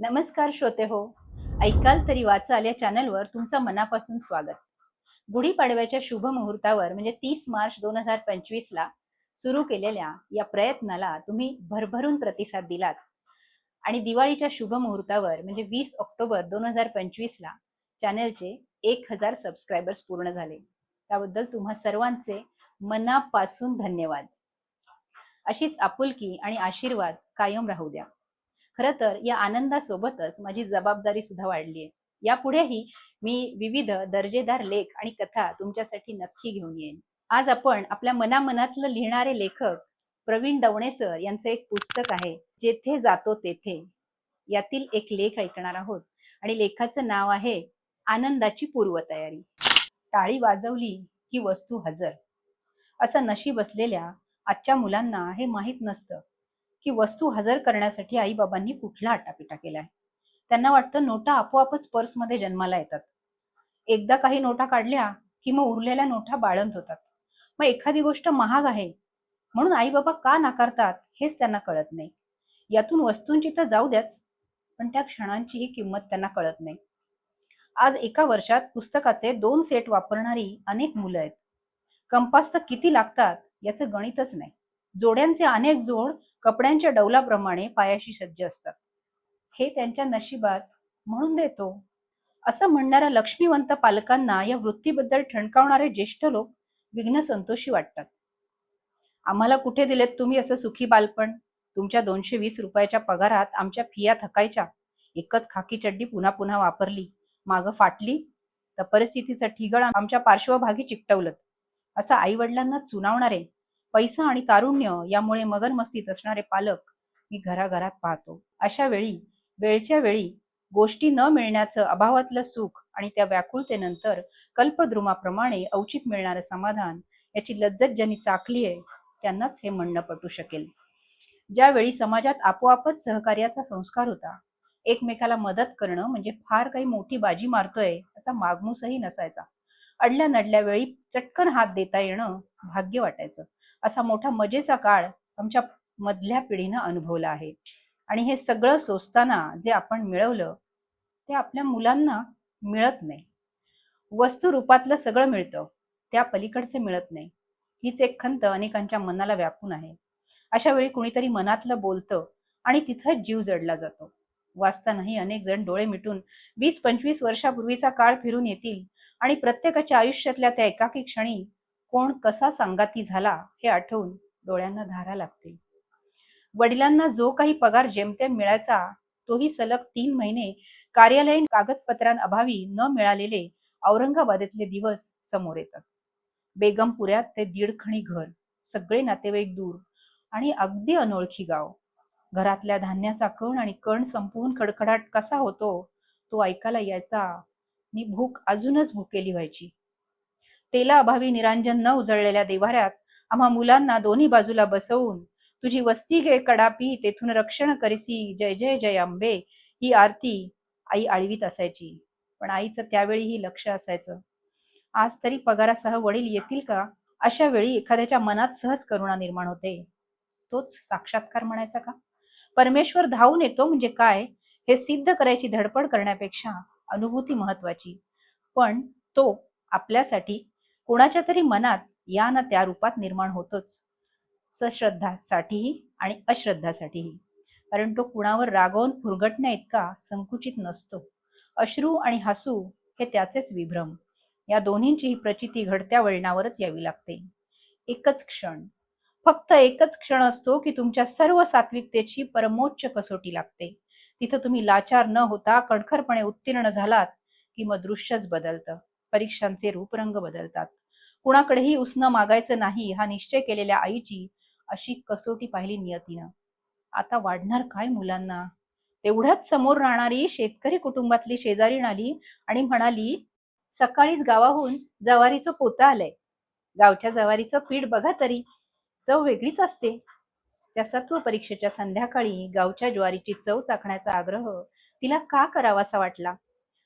नमस्कार श्रोते हो. ऐकाल तरी वाचाल या चॅनलवर तुमचं मनापासून स्वागत. गुढीपाडव्याच्या शुभ मुहूर्तावर म्हणजे तीस मार्च दोन हजार पंचवीस ला सुरू केलेल्या या प्रयत्नाला तुम्ही भरभरून प्रतिसाद दिलात. आणि दिवाळीच्या शुभ मुहूर्तावर म्हणजे वीस ऑक्टोबर दोन हजार पंचवीस ला चॅनलचे एक हजार सबस्क्रायबर्स पूर्ण झाले. त्याबद्दल तुम्हा सर्वांचे मनापासून धन्यवाद. अशीच आपुलकी आणि आशीर्वाद कायम राहू द्या. खरं तर या आनंदासोबतच माझी जबाबदारी सुद्धा वाढली आहे. यापुढेही मी विविध दर्जेदार लेख आणि कथा तुमच्यासाठी नक्की घेऊन येईन. आज आपण आपल्या मनामनातलं लिहिणारे लेखक प्रवीण दवणे सर यांचं एक पुस्तक आहे जेथे जातो तेथे. यातील एक लेख ऐकणार आहोत आणि लेखाचं नाव आहे आनंदाची पूर्वतयारी. टाळी वाजवली की वस्तू हजर. असं नशीब असलेल्या आजच्या मुलांना हे माहीत नसतं. की वस्तू हजर करण्यासाठी आईबाबांनी कुठला आटापिटा केला आहे त्यांना वाटतं नोटा आपोआपच पर्समध्ये जन्माला येतात. एकदा काही नोटा काढल्या की मग उरलेल्या नोटा बाळंत होतात. मग एखादी गोष्ट महाग आहे. म्हणून आई बाबा का नाकारतात हेच त्यांना कळत नाही. यातून वस्तूंची तर जाऊ द्याच पण त्या क्षणांचीही किंमत त्यांना कळत नाही. आज एका वर्षात पुस्तकाचे दोन सेट वापरणारी अनेक मुलं आहेत. कंपास तर किती लागतात याचं गणितच नाही. जोड्यांचे अनेक जोड कपड्यांच्या डौलाप्रमाणे पायाशी सज्ज असतात. हे त्यांच्या नशिबात म्हणून देतो. असं म्हणणाऱ्या लक्ष्मीवंत पालकांना या वृत्तीबद्दल ठणकावणारे ज्येष्ठ लोक विघ्न संतोषी वाटतात. आम्हाला कुठे दिलेत तुम्ही असं सुखी बालपण? तुमच्या दोनशे वीस रुपयाच्या पगारात आमच्या फिया थकायच्या. एकच खाकी चड्डी पुन्हा पुन्हा वापरली. मागं फाटली. तर परिस्थितीचं ठिगळ आमच्या पार्श्वभागी चिकटवलं. असं आई वडिलांना चुनावणारे पैसा आणि तारुण्य यामुळे मगनमस्तीत असणारे पालक मी घराघरात पाहतो. अशा वेळी वेळच्या वेळी गोष्टी न मिळण्याचं अभावातलं सुख आणि त्या व्याकुळतेनंतर कल्पद्रुमाप्रमाणे औचित मिळणारं समाधान याची लज्जत ज्यांनी चाकली आहे त्यांनाच हे म्हणणं पटू शकेल. ज्यावेळी समाजात आपोआपच सहकार्याचा संस्कार होता एकमेकाला मदत करणं म्हणजे फार काही मोठी बाजी मारतोय याचा मागमूसही नसायचा. अडल्या नडल्या वेळी चटकन हात देता येणं भाग्य वाटायचं. असा मोठा मजेचा काळ आमच्या मधल्या पिढीनं अनुभवला आहे. आणि हे सगळं सोसताना जे आपण मिळवलं ते आपल्या मुलांना मिळत नाही. वस्तू रूपातलं सगळं मिळतं त्या पलीकडचे मिळत नाही. हीच एक खंत अनेकांच्या मनाला व्यापून आहे. अशा वेळी कुणीतरी मनातलं बोलतं आणि तिथं जीव जडला जातो. वाचतानाही अनेक जण डोळे मिटून वीस पंचवीस वर्षापूर्वीचा काळ फिरून येतील आणि प्रत्येकाच्या आयुष्यातल्या त्या एकाकी क्षणी कोण कसा संगाती झाला हे आठवून डोळ्यांना धारा लागतील वडिलांना जो काही पगार जेमतेम मिळायचा तोही सलग तीन महिने कार्यालयीन कागदपत्रांअभावी न मिळालेले औरंगाबादेतले दिवस समोर येतात. बेगमपुऱ्यात ते दीडखणी घर सगळे नातेवाईक दूर आणि अगदी अनोळखी गाव. घरातल्या धान्याचा कण आणि कण संपवून खडखडाट कसा होतो तो ऐकायला यायचा. नि भूक अजूनच भुकेली व्हायची. तेला अभावी निरांजन न उजळलेल्या देवाऱ्यात आम्हा मुलांना दोन्ही बाजूला बसवून तुझी वस्ती घे कडापी तेथून रक्षण करीसी जय जय जय आंबे ही आरती आई आळवीत असायची. पण आईचं त्यावेळीही लक्ष असायचं. आज तरी पगारासह वडील येतील का? अशा वेळी एखाद्याच्या मनात सहज करुणा निर्माण होते. तोच साक्षात्कार म्हणायचा का? परमेश्वर धावून येतो म्हणजे काय? हे सिद्ध करायची धडपड करण्यापेक्षा अनुभूती महत्वाची पण तो आपल्यासाठी कुणाच्या तरी मनात या ना त्या रूपात निर्माण होतोच. सश्रद्धासाठीही आणि अश्रद्धासाठीही. कारण तो कुणावर रागवून फुरगटण्या इतका संकुचित नसतो. अश्रू आणि हसू हे त्याचेच विभ्रम. या दोन्हींचीही प्रचिती घडत्या वळणावरच यावी लागते. एकच क्षण. फक्त एकच क्षण असतो की तुमच्या सर्व सात्विकतेची परमोच्च कसोटी लागते. तिथं तुम्ही लाचार न होता कणखरपणे उत्तीर्ण झालात की मग दृश्यच बदलतं. परीक्षांचे रूपरंग बदलतात. कुणाकडेही उसनं मागायचं नाही हा निश्चय केलेल्या आईची अशी कसोटी पाहिली नियतीनं. आता वाढणार काय मुलांना? तेवढ्याच समोर राहणारी शेतकरी कुटुंबातली शेजारी आली आणि म्हणाली सकाळीच गावाहून जवारीचं पोतं आलंय. गावच्या जवारीचं पीठ बघा तरी. चव वेगळीच असते. त्या सत्व परीक्षेच्या संध्याकाळी गावच्या ज्वारीची चव चाखण्याचा आग्रह तिला का करावासा वाटला?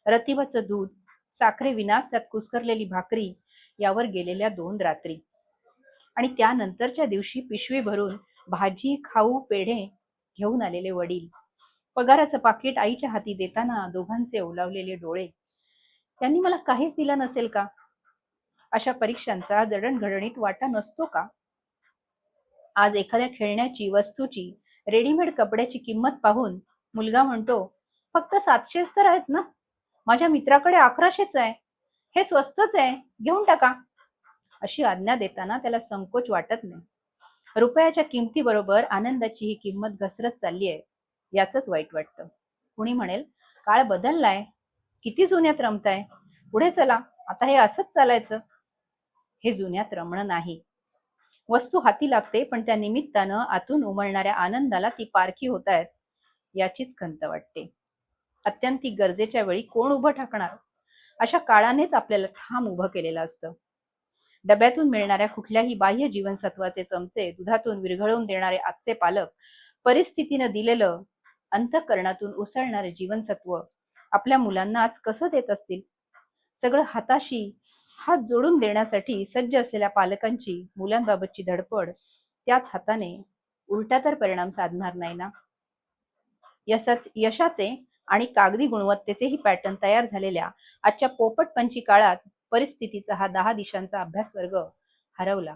रतिबाचं दूध साखरे विनास त्यात कुस्करलेली भाकरी यावर गेलेल्या दोन रात्री. आणि त्यानंतरच्या दिवशी पिशवी भरून भाजी खाऊ पेढे घेऊन आलेले वडील. पगाराचं पाकिट आईच्या हाती देताना दोघांचे ओलावलेले डोळे. त्यांनी मला काहीच दिलं नसेल का? अशा परीक्षांचा जडणघडणीत वाटा नसतो का? आज एखाद्या खेळण्याची वस्तूची रेडीमेड कपड्याची किंमत पाहून मुलगा म्हणतो फक्त सातशेच तर आहेत ना? माझ्या मित्राकडे अकराशेच आहे. हे स्वस्तच आहे घेऊन टाका. अशी आज्ञा देताना त्याला संकोच वाटत नाही. रुपयाच्या किमतीबरोबर आनंदाची ही किंमत घसरत चालली आहे याच वाईट वाटतं. कुणी म्हणेल काळ बदललाय किती जुन्यात रमताय पुढे चला आता हे असंच चालायचं. हे जुन्यात रमणं नाही. वस्तू हाती लागते पण त्या निमित्तानं आतून उमळणाऱ्या आनंदाला ती पारखी होत आहेत याचीच खंत वाटते. अत्यंत गरजेच्या वेळी कोण उभं ठाकणार? अशा काळानेच आपल्याला ठाम उभं केलेलं असतं. डब्यातून मिळणाऱ्या कुठल्याही बाह्य जीवनसत्वाचे चमचे दुधातून विरघळवून देणारे आजचे पालक परिस्थितीनं दिलेलं अंतःकरणातून उसळणारे जीवनसत्व आपल्या मुलांना आज कसं देत असतील? सगळं हाताशी हात जोडून देण्यासाठी सज्ज असलेल्या पालकांची मुलांबाबतची धडपड त्याच हाताने उलटा तर परिणाम साधणार नाही ना? यशाच यशाचे आणि कागदी गुणवत्तेचेही पॅटर्न तयार झालेल्या आजच्या पोपटपंची काळात परिस्थितीचा हा दहा दिशांचा अभ्यास वर्ग हरवला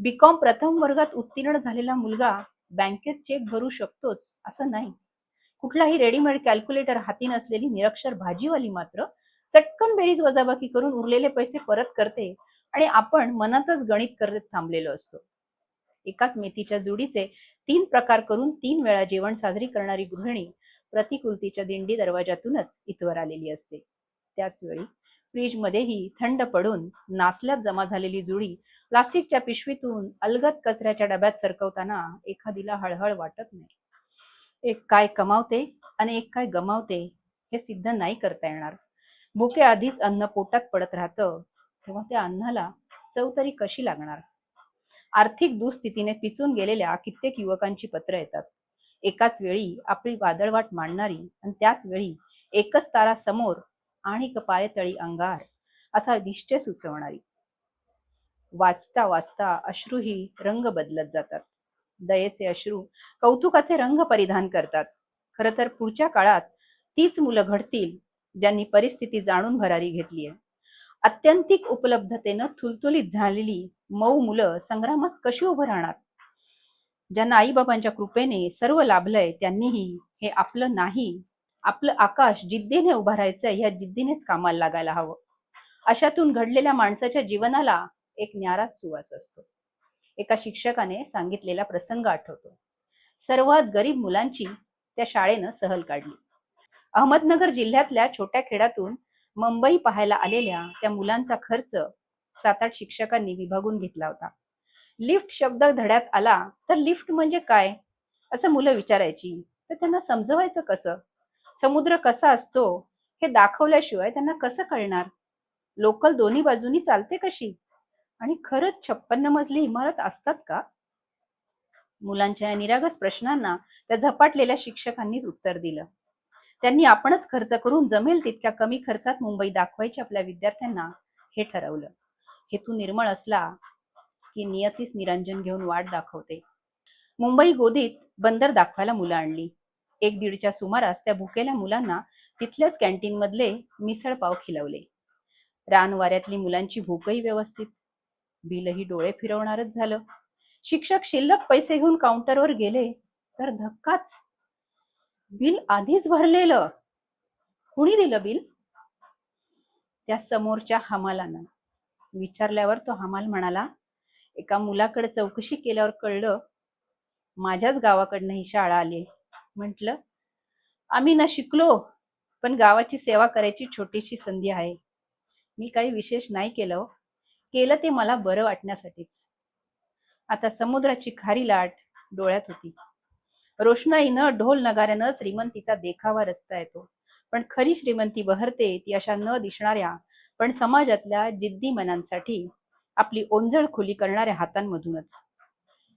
बीकॉम प्रथम वर्गात उत्तीर्ण झालेला मुलगा बँकेत चेक भरू शकतोच असं नाही. कुठलाही रेडीमेड कॅल्क्युलेटर हाती नसलेली निरक्षर भाजीवाली मात्र चटकन बेरीज वजाबाकी करून उरलेले पैसे परत करते आणि आपण मनातच गणित करत थांबलेलो असतो. एकाच मेथीच्या जुडीचे तीन प्रकार करून तीन वेळा जेवण साजरी करणारी गृहिणी प्रतिकुलतीच्या दिंडी दरवाजातूनच इथवर आलेली असते. त्याचवेळी फ्रीजमध्येही थंड पडून नासल्यात जमा झालेली जुडी प्लास्टिकच्या पिशवीतून अलगत कचऱ्याच्या डब्यात सरकवताना एखादीला हळहळ वाटत नाही. एक काय कमावते आणि एक काय गमावते हे सिद्ध नाही करता येणार. भुके आधीच अन्न पोटात पडत राहतं तेव्हा त्या अन्नाला चव तरी कशी लागणार? आर्थिक दुस्थितीने पिचून गेलेल्या कित्येक युवकांची पत्र येतात. एकाच वेळी आपली वादळवाट मांडणारी आणि त्याच वेळी एकच तारा समोर आणि कपायतळी अंगार असा निश्चय सुचवणारी. वाचता वाचता अश्रूही रंग बदलत जातात. दयेचे अश्रू कौतुकाचे रंग परिधान करतात. खर तर पुढच्या काळात तीच मुलं घडतील ज्यांनी परिस्थिती जाणून भरारी घेतली आहे. अत्यंतिक उपलब्धतेनं थुलथुलीत झालेली मऊ मुलं संग्रामात कशी उभं राहणार? ज्यांना आईबाबांच्या कृपेने सर्व लाभलंय त्यांनीही हे आपलं नाही. आपलं आकाश जिद्दीने उभारायचंय ह्या जिद्दीनेच कामाला लागायला हवं. अशातून घडलेल्या माणसाच्या जीवनाला एक न्याराच सुवास असतो. एका शिक्षकाने सांगितलेला प्रसंग आठवतो. सर्वात गरीब मुलांची त्या शाळेनं सहल काढली. अहमदनगर जिल्ह्यातल्या छोट्या खेड्यातून मुंबई पाहायला आलेल्या त्या मुलांचा खर्च सात आठ शिक्षकांनी विभागून घेतला होता. लिफ्ट शब्द धड्यात आला तर लिफ्ट म्हणजे काय? असं मुलं विचारायची. तर त्यांना समजवायचं कसं? समुद्र कसा असतो? हे दाखवल्याशिवाय त्यांना कसं कळणार? लोकल दोन्ही बाजूनी चालते कशी? आणि खरंच छप्पन्न मजली इमारत असतात का? मुलांच्या या निरागस प्रश्नांना त्या झपाटलेल्या शिक्षकांनीच उत्तर दिलं. त्यांनी आपणच खर्च करून जमेल तितक्या कमी खर्चात मुंबई दाखवायची आपल्या विद्यार्थ्यांना हे ठरवलं. हेतू निर्मळ असला की नियतीच निरंजन घेऊन वाट दाखवते. मुंबई गोदीत बंदर दाखवायला मुलं आणली. एक दीडच्या सुमारास त्या भुकेल्या मुलांना तिथल्याच कॅन्टीन मधले मिसळ पाव खिलवले. रानवाऱ्यातली मुलांची भूकही व्यवस्थित. बिलही डोळे फिरवणारच झालं. शिक्षक शिल्लक पैसे घेऊन काउंटरवर गेले तर धक्काच. बिल आधीच भरलेलं. कुणी दिलं बिल? त्या समोरच्या हमालानं. विचारल्यावर तो हमाल म्हणाला एका मुलाकडे चौकशी केल्यावर कळलं माझ्याच गावाकडनं ही शाळा आली म्हटलं आम्ही ना शिकलो पण गावाची सेवा करायची छोटीशी संधी आहे. मी काही विशेष नाही केलं हो. केलं ते मला बरं वाटण्यासाठीच. आता समुद्राची खारी लाट डोळ्यात होती. रोषणाईनं ढोल नगाऱ्यानं श्रीमंतीचा देखावा रस्ता येतो. पण खरी श्रीमंती बहरते ती अशा न दिसणाऱ्या पण समाजातल्या जिद्दी मनांसाठी आपली ओंजळ खुली करणाऱ्या हातांमधूनच.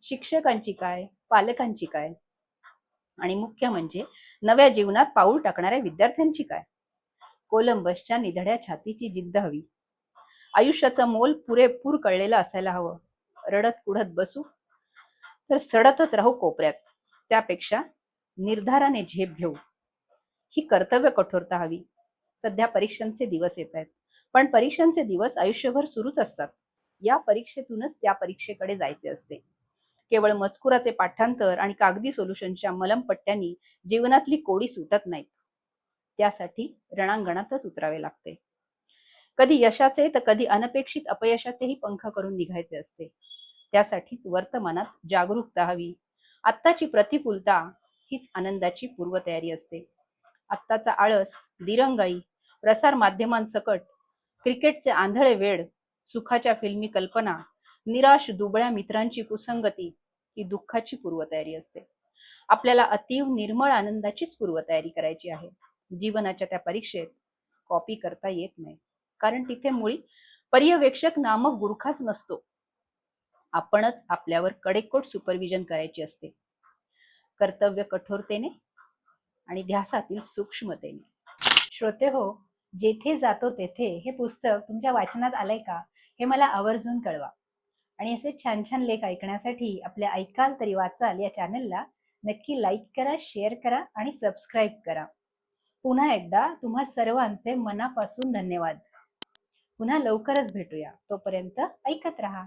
शिक्षकांची काय पालकांची काय? आणि मुख्य म्हणजे नव्या जीवनात पाऊल टाकणाऱ्या विद्यार्थ्यांची काय? कोलंबसच्या निधड्या छातीची जिद्द हवी. आयुष्याचं मोल पुरेपूर कळलेलं असायला हवं. रडत कुढत बसू. तर सडतच राहू कोपऱ्यात. त्यापेक्षा निर्धाराने झेप घेऊ. ही कर्तव्य कठोरता हवी. सध्या परीक्षांचे दिवस येत आहेत. पण परीक्षांचे दिवस आयुष्यभर सुरूच असतात. या परीक्षेतूनच त्या परीक्षेकडे जायचे असते. केवळ मजकुराचे पाठांतर आणि कागदी सोल्युशनच्या मलमपट्ट्यांनी जीवनातली कोडी सुटत नाहीत. त्यासाठी रणांगणातच उतरावे लागते. कधी यशाचे तर कधी अनपेक्षित अपयशाचेही पंख करून निघायचे असते. त्यासाठीच वर्तमानात जागरूकता हवी. आत्ताची प्रतिकूलता हीच आनंदाची पूर्वतयारी असते. आत्ताचा आळस दिरंगाई प्रसार माध्यमांसकट क्रिकेटचे आंधळे वेड सुखाच्या फिल्मी कल्पना निराश दुबळ्या मित्रांची कुसंगती ही दुःखाची पूर्वतयारी असते. आपल्याला अतीव निर्मळ आनंदाचीच पूर्वतयारी करायची आहे. जीवनाच्या त्या परीक्षेत कॉपी करता येत नाही. कारण तिथे मुळी पर्यवेक्षक नामक गुरखाच नसतो. आपणच आपल्यावर कडेकोट सुपरविजन करायची असते. कर्तव्य कठोरतेने आणि ध्यासातील सूक्ष्मतेने. श्रोते हो जेथे जातो तेथे हे पुस्तक तुमच्या वाचनात आलंय का? हे मला आवर्जून कळवा. आणि असे छान छान लेख ऐकण्यासाठी आपल्या ऐकाल तरी वाचाल या चॅनलला नक्की लाईक करा शेअर करा आणि सबस्क्राईब करा. पुन्हा एकदा तुम्हा सर्वांचे मनापासून धन्यवाद. पुन्हा लवकरच भेटूया. तोपर्यंत ऐकत राहा.